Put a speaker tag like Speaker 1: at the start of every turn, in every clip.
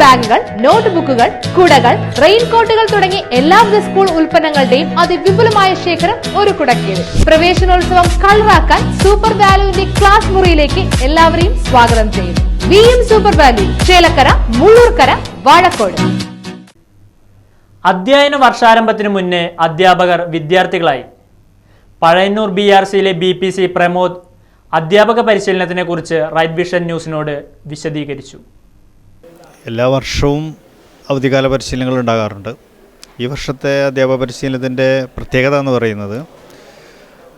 Speaker 1: ബാഗുകൾ നോട്ട്ബുക്കുകൾ കുടകൾ റെയിൻകോട്ടുകൾ തുടങ്ങി എല്ലാവിധ സ്കൂൾ ഉൽപ്പന്നങ്ങളുടെയും അതിവിപുലമായ ശേഖരം ഒരു കുടക്കീഴിൽ. പ്രവേശനോത്സവം കളറാക്കാൻ സൂപ്പർ വാല്യൂവിന്റെ ക്ലാസ് മുറിയിലേക്ക് എല്ലാവരെയും സ്വാഗതം ചെയ്യുന്നു. V M super value Chelakkara Mullurkara Vazhakkode.
Speaker 2: അധ്യയന വർഷാരംഭത്തിന് മുന്നേ അധ്യാപകർ വിദ്യാർത്ഥികളായി. പഴയന്നൂർ ബി ആർ സിയിലെ ബി പി സി പ്രമോദ് അധ്യാപക പരിശീലനത്തിനെ കുറിച്ച് റൈറ്റ് വിഷൻ ന്യൂസിനോട് വിശദീകരിച്ചു.
Speaker 3: എല്ലാ വർഷവും അവധിക്കാല പരിശീലനങ്ങൾ ഉണ്ടാകാറുണ്ട്. ഈ വർഷത്തെ അധ്യാപക പരിശീലനത്തിന്റെ പ്രത്യേകത എന്ന് പറയുന്നത്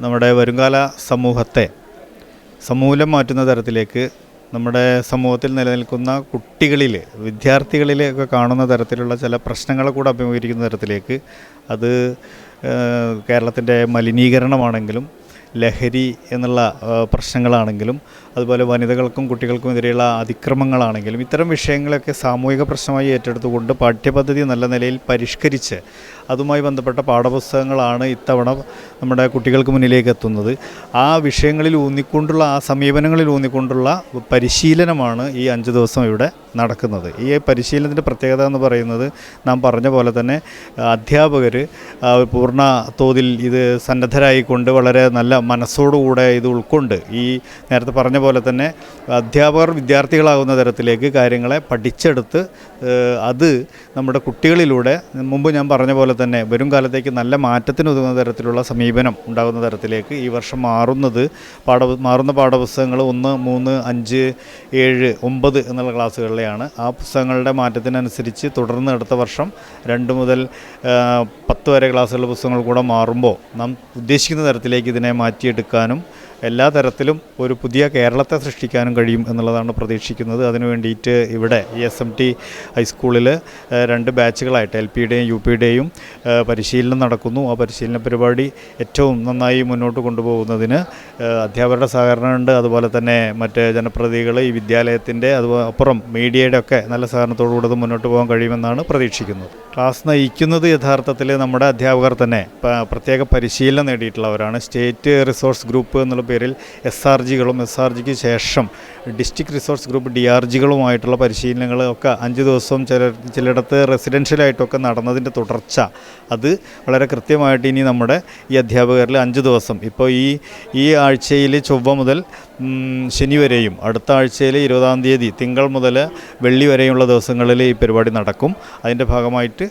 Speaker 3: നമ്മുടെ വരുംകാല സമൂഹത്തെ സമൂലം മാറ്റുന്ന തരത്തിലേക്ക് നമ്മുടെ സമൂഹത്തിൽ നിലനിൽക്കുന്ന കുട്ടികളിൽ വിദ്യാർത്ഥികളിൽ ഒക്കെ കാണുന്ന തരത്തിലുള്ള ചില പ്രശ്നങ്ങളെ കൂടെ അഭിമുഖീകരിക്കുന്ന തരത്തിലേക്ക് അത് കേരളത്തിന്റെ മലിനീകരണമാണെങ്കിലും ലഹരി എന്നുള്ള പ്രശ്നങ്ങളാണെങ്കിലും അതുപോലെ വനിതകൾക്കും കുട്ടികൾക്കും എതിരെയുള്ള അതിക്രമങ്ങളാണെങ്കിലും ഇത്തരം വിഷയങ്ങളൊക്കെ സാമൂഹിക പ്രശ്നമായി ഏറ്റെടുത്തുകൊണ്ട് പാഠ്യപദ്ധതി നല്ല നിലയിൽ പരിഷ്കരിച്ച് അതുമായി ബന്ധപ്പെട്ട പാഠപുസ്തകങ്ങളാണ് ഇത്തവണ നമ്മുടെ കുട്ടികൾക്ക് മുന്നിലേക്ക് എത്തുന്നത്. ആ വിഷയങ്ങളിൽ ഊന്നിക്കൊണ്ടുള്ള ആ സമീപനങ്ങളിൽ ഊന്നിക്കൊണ്ടുള്ള പരിശീലനമാണ് ഈ അഞ്ച് ദിവസം ഇവിടെ നടക്കുന്നത്. ഈ പരിശീലനത്തിന്റെ പ്രത്യേകത എന്ന് പറയുന്നത് നാം പറഞ്ഞ പോലെ തന്നെ അധ്യാപകർ പൂർണ തോതിൽ ഇത് സന്നദ്ധരായിക്കൊണ്ട് വളരെ നല്ല മനസ്സോടുകൂടെ ഇത് ഉൾക്കൊണ്ട് ഈ നേരത്തെ പറഞ്ഞ പോലെ തന്നെ അധ്യാപകർ വിദ്യാർത്ഥികളാകുന്ന തരത്തിലേക്ക് കാര്യങ്ങളെ പഠിച്ചെടുത്ത് അത് നമ്മുടെ കുട്ടികളിലൂടെ മുമ്പ് ഞാൻ പറഞ്ഞ പോലെ തന്നെ വരും കാലത്തേക്ക് നല്ല മാറ്റത്തിന് ഒതുങ്ങുന്ന തരത്തിലുള്ള സമീപനം ഉണ്ടാകുന്ന തരത്തിലേക്ക് ഈ വർഷം മാറുന്നത് പാഠ മാറുന്ന പാഠപുസ്തകങ്ങൾ ഒന്ന് മൂന്ന് അഞ്ച് ഏഴ് ഒമ്പത് എന്നുള്ള ക്ലാസ്സുകളിലെയാണ് ആ പുസ്തകങ്ങളുടെ മാറ്റത്തിനനുസരിച്ച് തുടർന്ന് അടുത്ത വർഷം രണ്ട് മുതൽ പത്ത് വരെ ക്ലാസ്സുകളുടെ പുസ്തകങ്ങൾ കൂടെ മാറുമ്പോൾ നാം ഉദ്ദേശിക്കുന്ന തരത്തിലേക്ക് ഇതിനെ മാറ്റിയെടുക്കാനും എല്ലാ തരത്തിലും ഒരു പുതിയ കേരളത്തെ സൃഷ്ടിക്കാനും കഴിയും എന്നുള്ളതാണ് പ്രതീക്ഷിക്കുന്നത്. അതിനു വേണ്ടിയിട്ട് ഇവിടെ ഈ എസ് എം ടി ഹൈസ്കൂളിൽ രണ്ട് ബാച്ചുകളായിട്ട് എൽ പിയുടെയും യു പിയുടെയും പരിശീലനം നടക്കുന്നു. ആ പരിശീലന പരിപാടി ഏറ്റവും നന്നായി മുന്നോട്ട് കൊണ്ടുപോകുന്നതിന് അധ്യാപകരുടെ സഹകരണമുണ്ട്. അതുപോലെ തന്നെ മറ്റ് ജനപ്രതിനിധികൾ ഈ വിദ്യാലയത്തിന്റെ അതുപോലെ അപ്പുറം മീഡിയയുടെ ഒക്കെ നല്ല സഹകരണത്തോടുകൂടി അത് മുന്നോട്ട് പോകാൻ കഴിയുമെന്നാണ് പ്രതീക്ഷിക്കുന്നത്. ക്ലാസ് നയിക്കുന്നത് യഥാർത്ഥത്തിൽ നമ്മുടെ അധ്യാപകർ തന്നെ പ്രത്യേക പരിശീലനം നേടിയിട്ടുള്ളവരാണ്. സ്റ്റേറ്റ് റിസോഴ്സ് ഗ്രൂപ്പ് എന്നുള്ള പേരിൽ എസ് ആർ ജികളും എസ് ആർ ജിക്ക് ശേഷം district resource group D R ജികളുമായിട്ടുള്ള പരിശീലനങ്ങൾ ഒക്കെ അഞ്ച് ദിവസവും ചില ചിലയിടത്ത് റെസിഡൻഷ്യലായിട്ടൊക്കെ നടന്നതിന്റെ തുടർച്ച. അത് വളരെ കൃത്യമായിട്ട് ഇനി നമ്മുടെ ഈ അധ്യാപകരിൽ അഞ്ച് ദിവസം. ഇപ്പോൾ ഈ ഈ ആഴ്ചയിൽ ചൊവ്വ മുതൽ ശനി വരെയും അടുത്ത ആഴ്ചയിൽ ഇരുപതാം തീയതി തിങ്കൾ മുതൽ വെള്ളി വരെയുള്ള ദിവസങ്ങളിൽ ഈ പരിപാടി നടക്കും. അതിന്റെ ഭാഗമായിട്ട്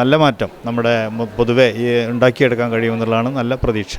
Speaker 3: നല്ല മാറ്റം നമ്മുടെ പൊതുവെ ഉണ്ടാക്കിയെടുക്കാൻ കഴിയുമെന്നുള്ളതാണ് നല്ല പ്രതീക്ഷ.